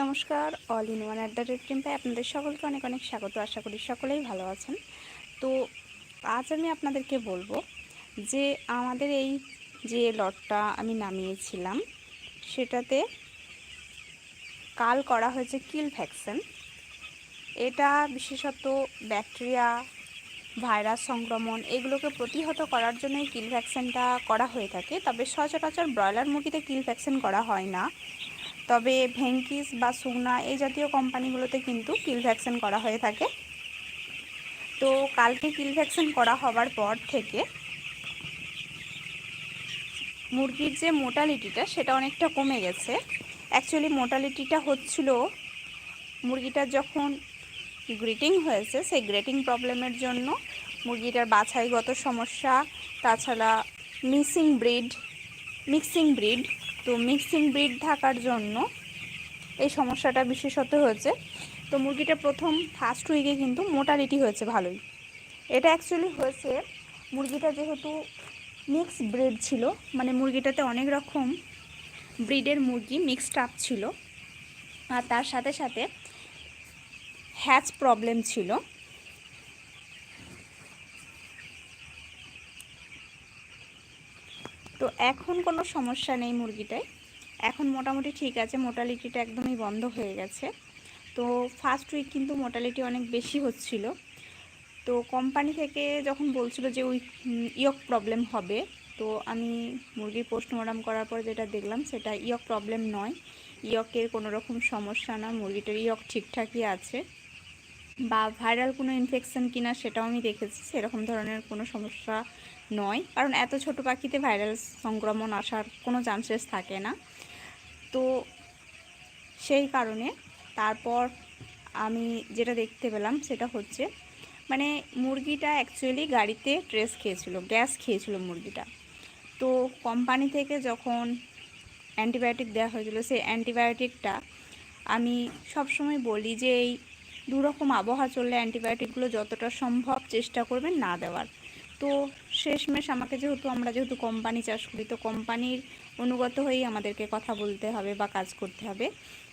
নমস্কার all in one at the rate টিম্পায় আপনাদের সকলকে অনেক অনেক স্বাগত। আশা করি সকলেই ভালো আছেন। তো আজ আমি আপনাদেরকে বলব যে আমাদের এই যে লটটা আমি নামিয়েছিলাম, সেটাতে কাল করা হয়েছে কিল ভ্যাকসিন। এটা বিশেষত ব্যাকটেরিয়া, ভাইরাস সংক্রমণ এগুলোকে প্রতিহত করার জন্য কিল ভ্যাকসিনটা করা হয়ে থাকে। তবে সচরাচর ব্রয়লার মুরগিতে কিল ভ্যাকসিন করা হয় না। তবে ভেঙ্কিস বা সুগনা এই জাতীয় কোম্পানিগুলোতে কিন্তু কিল ভ্যাকসিন করা হয়ে থাকে। তো কালকে কিল ভ্যাকসিন করা হবার পর থেকে মুরগির যে মোটালিটিটা সেটা অনেকটা কমে গেছে। অ্যাকচুয়ালি মোটালিটিটা হচ্ছিল, মুরগিটার যখন গ্রিটিং হয়েছে সেই গ্রেটিং প্রবলেমের জন্য মুরগিটার বাছাইগত সমস্যা, তাছাড়া মিসিং ব্রিড মিক্সিং ব্রিড। তো মিক্সিং ব্রিড থাকার জন্য এই সমস্যাটা বিশেষত হয়েছে। তো মুরগিটা প্রথম ফার্স্ট উইকে কিন্তু মোটালিটি হয়েছে ভালোই। এটা অ্যাকচুয়ালি হয়েছে, মুরগিটা যেহেতু মিক্স ব্রিড ছিল মানে মুরগিটাতে অনেক রকম ব্রিডের মুরগি মিক্সড আপ ছিল। আর তার সাথে সাথে হ্যাচ প্রবলেম ছিল। তো এখন কোনো সমস্যা নেই মুরগিটায়। এখন মোটামুটি ঠিক আছে, মোটালিটিটা একদমই বন্ধ হয়ে গেছে। তো ফার্স্ট উইক কিন্তু মোটালিটি অনেক বেশি হচ্ছিল। তো কোম্পানি থেকে যখন বলছিল যে ওই ইয়ক প্রবলেম হবে, তো আমি মুরগির পোস্টমর্টম করার পর যেটা দেখলাম সেটা ইয়ক প্রবলেম নয়। ইয়কের কোনো রকম সমস্যা না, মুরগিটার ইয়ক ঠিকঠাকই আছে। বা ভাইরাল কোনো ইনফেকশন কিনা সেটাও আমি দেখেছি, সেরকম ধরনের কোনো সমস্যা নয়, কারণ এত ছোট পাখিতে ভাইরাল সংক্রমণ আসার কোনো চান্সেস থাকে না। তো সেই কারণে তারপর আমি যেটা দেখতে পেলাম সেটা হচ্ছে মানে মুরগিটা অ্যাকচুয়ালি গাড়িতে ট্রেস খেয়েছিল গ্যাস খেয়েছিল মুরগিটা। তো কোম্পানি থেকে যখন অ্যান্টিবায়োটিক দেওয়া হয়েছিল, সেই অ্যান্টিবায়োটিকটা আমি সবসময় বলি যে এই দুরকম আবহাওয়া চললে অ্যান্টিবায়োটিকগুলো যতটা সম্ভব চেষ্টা করবেন না দেওয়ার। তো শেষমেশ আমাকে যেহেতু, আমরা যেহেতু কোম্পানি চাষ করি, তো কোম্পানির অনুগত হয়েই আমাদেরকে কথা বলতে হবে বা কাজ করতে হবে।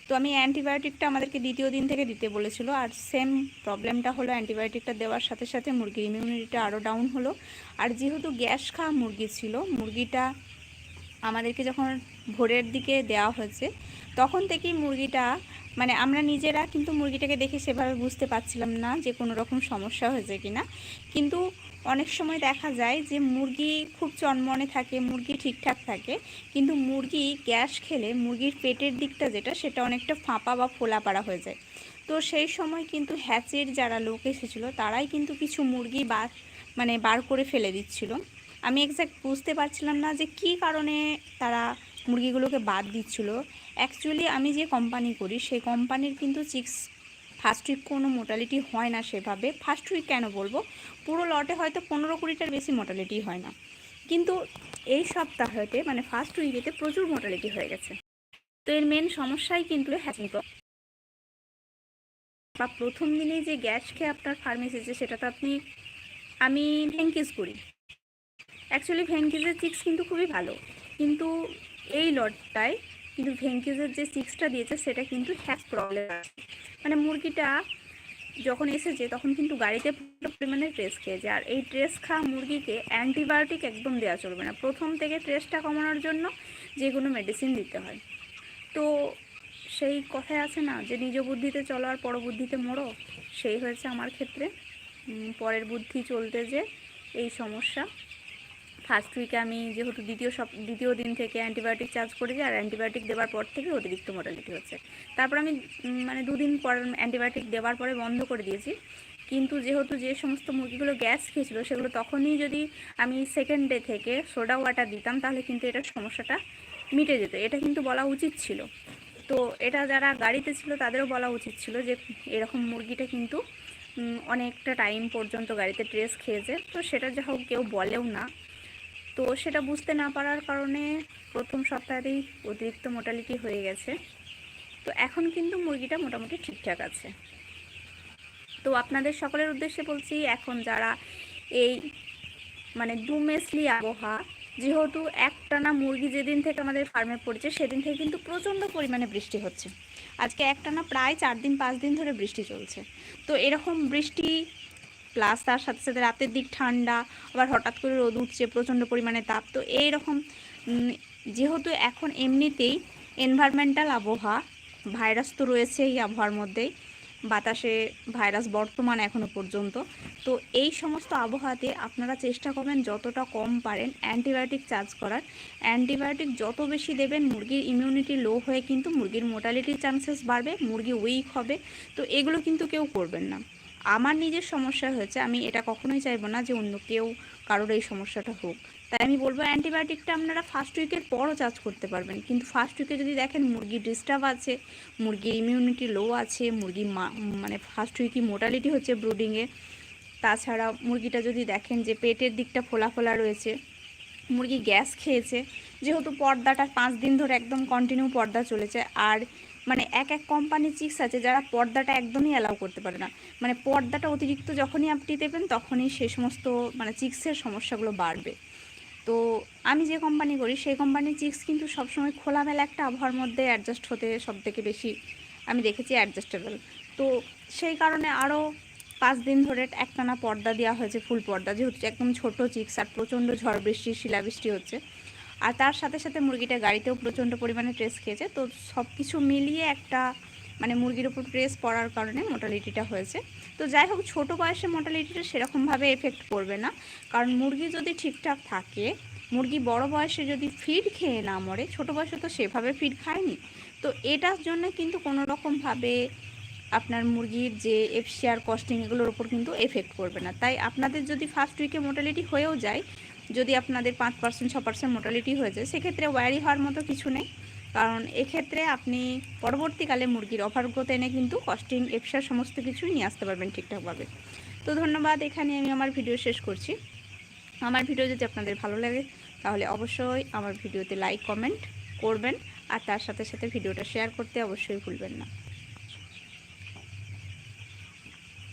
তো আমি অ্যান্টিবায়োটিকটা আমাদেরকে দ্বিতীয় দিন থেকে দিতে বলেছিল, আর সেম প্রবলেমটা হলো অ্যান্টিবায়োটিকটা দেওয়ার সাথে সাথে মুরগির ইমিউনিটিটা আরও ডাউন হলো। আর যেহেতু গ্যাস খাওয়া মুরগি ছিল, মুরগিটা আমাদেরকে যখন ভোরের দিকে দেওয়া হয়েছে, তখন থেকেই মুরগিটা মানে আমরা নিজেরা কিন্তু মুরগিটাকে দেখে সেভাবে বুঝতে পারছিলাম না যে কোনো রকম সমস্যা হয়েছে কিনা। কিন্তু অনেক সময় দেখা যায় যে মুরগি খুব চনমনে থাকে, মুরগি ঠিকঠাক থাকে, কিন্তু মুরগি গ্যাস খেলে মুরগির পেটের দিকটা যেটা, সেটা অনেকটা ফাঁপা বা ফোলা পাড়া হয়ে যায়। তো সেই সময় কিন্তু হ্যাচের যারা লোক এসেছিল, তারাই কিন্তু কিছু মুরগি বার মানে বার করে ফেলে দিচ্ছিল। আমি এক্স্যাক্ট বুঝতে পারছিলাম না যে কি কারণে তারা মুরগিগুলোকে বাদ দিচ্ছিল। অ্যাকচুয়ালি আমি যে কোম্পানি করি, সেই কোম্পানির কিন্তু চিক্স ফার্স্ট উইক কোনো মোটালিটি হয় না সেভাবে। ফার্স্ট উইক কেন বলব? পুরো লটে হয়তো পনেরো কুড়িটার বেশি মোটালিটি হয় না। কিন্তু এই সপ্তাহতে মানে ফার্স্ট উইকেতে প্রচুর মোটালিটি হয়ে গেছে। তো এর মেন সমস্যাই কিন্তু হ্যাচিং বা প্রথম দিনেই যে গ্যাস খেয়ে আপনার ফার্মেসি ফার্মেসিতে সেটা তো আপনি, আমি ভেঙ্কিস করি। অ্যাকচুয়ালি ভেঙ্কিসের চিক্স কিন্তু খুবই ভালো। কিন্তু এই লটটায় কিন্তু ভেঙ্কিজের যে চিক্সটা দিয়েছে, সেটা কিন্তু হ্যাক প্রবলেম আছে। মানে মুরগিটা যখন এসেছে, তখন কিন্তু গাড়িতে পরিমাণে ট্রেস খেয়েছে। আর এই ট্রেস খাওয়া মুরগিকে অ্যান্টিবায়োটিক একদম দেওয়া চলবে না। প্রথম থেকে ট্রেসটা কমানোর জন্য যে কোনো মেডিসিন দিতে হয়। তো সেই কথায় আছে না, যে নিজ বুদ্ধিতে চলো আর পরবুদ্ধিতে মরো। সেই হয়েছে আমার ক্ষেত্রে। পরের বুদ্ধি চলতে যে এই সমস্যা। ফার্স্ট উইকে আমি যেহেতু দ্বিতীয় সব, দ্বিতীয় দিন থেকে অ্যান্টিবায়োটিক চার্জ করেছি আর অ্যান্টিবায়োটিক দেওয়ার পর থেকে অতিরিক্ত মোটালিটি হচ্ছে। তারপর আমি মানে দুদিন পর অ্যান্টিবায়োটিক দেওয়ার পরে বন্ধ করে দিয়েছি। কিন্তু যেহেতু যে সমস্ত মুরগিগুলো গ্যাস খেয়েছিল, সেগুলো তখনই যদি আমি সেকেন্ড ডে থেকে সোডা ওয়াটার দিতাম, তাহলে কিন্তু এটার সমস্যাটা মিটে যেত। এটা কিন্তু বলা উচিত ছিল। তো এটা যারা গাড়িতে ছিল, তাদেরও বলা উচিত ছিল যে, এরকম মুরগিটা কিন্তু অনেকটা টাইম পর্যন্ত গাড়িতে ট্রেস খেয়েছে। তো সেটা যা হোক, কেউ বলেও না। তো সেটা বুঝতে না পারার কারণে প্রথম সপ্তাহেই অতিরিক্ত মোটালিটি হয়ে গেছে। তো এখন কিন্তু মুরগিটা মোটামুটি ঠিকঠাক আছে। তো আপনাদের সকলের উদ্দেশ্যে বলছি, এখন যারা এই মানে দুমেসলি আবহাওয়া, যেহেতু একটানা মুরগি যেদিন থেকে আমাদের ফার্মে পড়েছে, সেদিন থেকে কিন্তু প্রচণ্ড পরিমাণে বৃষ্টি হচ্ছে। আজকে একটানা প্রায় চার দিন, পাঁচ দিন ধরে বৃষ্টি চলছে। তো এরকম বৃষ্টি প্লাস তার সাথে সাথে রাতের দিক ঠান্ডা আবার হঠাৎ করে রোদ উঠছে প্রচণ্ড পরিমাণে তাপ। তো এইরকম উম, যেহেতু এখন এমনিতেই এনভায়রনমেন্টাল আবহাওয়া ভাইরাস তো রয়েছে এই আবহাওয়ার মধ্যেই বাতাসে ভাইরাস বর্তমান এখনও পর্যন্ত। তো এই সমস্ত আবহাওয়াতে আপনারা চেষ্টা করবেন যতটা কম পারেন অ্যান্টিবায়োটিক চার্জ করার। অ্যান্টিবায়োটিক যত বেশি দেবেন মুরগির ইমিউনিটি লো হয়ে কিন্তু মুরগির মোটালিটির চান্সেস বাড়বে মুরগি উইক হবে। তো এগুলো কিন্তু কেউ করবেন না। আমার নিজের সমস্যা হয়েছে, আমি এটা কখনোই চাইব না যে অন্য কেউ কারোর এই সমস্যাটা হোক। তাই আমি বলব অ্যান্টিবায়োটিকটা আপনারা ফার্স্ট উইকের পরও চার্জ করতে পারবেন। কিন্তু ফার্স্ট উইকে যদি দেখেন মুরগি ডিস্টার্ব আছে, মুরগির ইমিউনিটি লো আছে, মুরগি মানে ফার্স্ট উইকই মোটালিটি হচ্ছে ব্রুডিংয়ে তাছাড়া মুরগিটা যদি দেখেন যে পেটের দিকটা ফোলা ফোলা রয়েছে, মুরগি গ্যাস খেয়েছে, যেহেতু পর্দাটা পাঁচ দিন ধরে একদম কন্টিনিউ পর্দা চলেছে। আর মানে এক এক কোম্পানির চিক্স আছে যারা পর্দাটা একদমই অ্যালাউ করতে পারে না। মানে পর্দাটা অতিরিক্ত যখনই আপনি দেবেন, তখনই সে সমস্ত মানে চিক্সের সমস্যাগুলো বাড়বে। তো আমি যে কোম্পানি করি, সেই কোম্পানির চিক্স কিন্তু সবসময় খোলামেলা একটা আবহাওয়ার মধ্যে অ্যাডজাস্ট হতে সব থেকে বেশি আমি দেখেছি অ্যাডজাস্টেবল তো সেই কারণে আরও পাঁচ দিন ধরে একটানা পর্দা দেওয়া হয়েছে, ফুল পর্দা। যেহেতু একদম ছোট চিক্স আর প্রচণ্ড ঝড় বৃষ্টি, শিলাবৃষ্টি হচ্ছে। আর তার সাথে সাথে মুরগিটা গাড়িতেও প্রচণ্ড পরিমাণে ট্রেস খেয়েছে। তো সব কিছু মিলিয়ে একটা মানে মুরগির উপর ট্রেস পড়ার কারণে মোটালিটিটা হয়েছে। তো যাই হোক, ছোটো বয়সে মোটালিটিটা সেরকমভাবে এফেক্ট করবে না। কারণ মুরগি যদি ঠিকঠাক থাকে, মুরগি বড় বয়সে যদি ফিড খেয়ে না মরে, ছোটো বয়সে তো সেভাবে ফিড খায়নি। তো এটার জন্য কিন্তু কোনো রকমভাবে আপনার মুরগির যে এফসিআর কস্টিং এগুলোর ওপর কিন্তু এফেক্ট করবে না। তাই আপনাদের যদি ফার্স্ট উইকে মোটালিটি হয়েও যায় যদি আপনাদের পাঁচ পার্সেন্ট ছ পার্সেন্ট মোটালিটি হয়ে যায়, সেক্ষেত্রে ওয়ারি হওয়ার মতো কিছু নেই। কারণ এক্ষেত্রে আপনি পরবর্তীকালে মুরগির অফার গ্রোথ এনে কিন্তু কস্টিং এফসার সমস্ত কিছুই নিয়ে আসতে পারবেন ঠিকঠাকভাবে। তো ধন্যবাদ এখানে আমি আমার ভিডিও শেষ করছি। আমার ভিডিও যদি আপনাদের ভালো লাগে, তাহলে অবশ্যই আমার ভিডিওতে লাইক কমেন্ট করবেন, আর তার সাথে সাথে ভিডিওটা শেয়ার করতে অবশ্যই ভুলবেন না।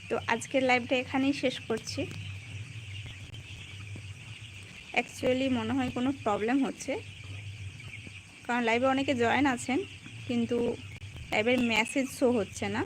তো আজকের লাইভটা এখানেই শেষ করছি। অ্যাকচুয়ালি মনে হয় কোনো প্রবলেম হচ্ছে। কারণ লাইভে অনেকে জয়েন আছেন, কিন্তু লাইভের মেসেজ শো হচ্ছে না।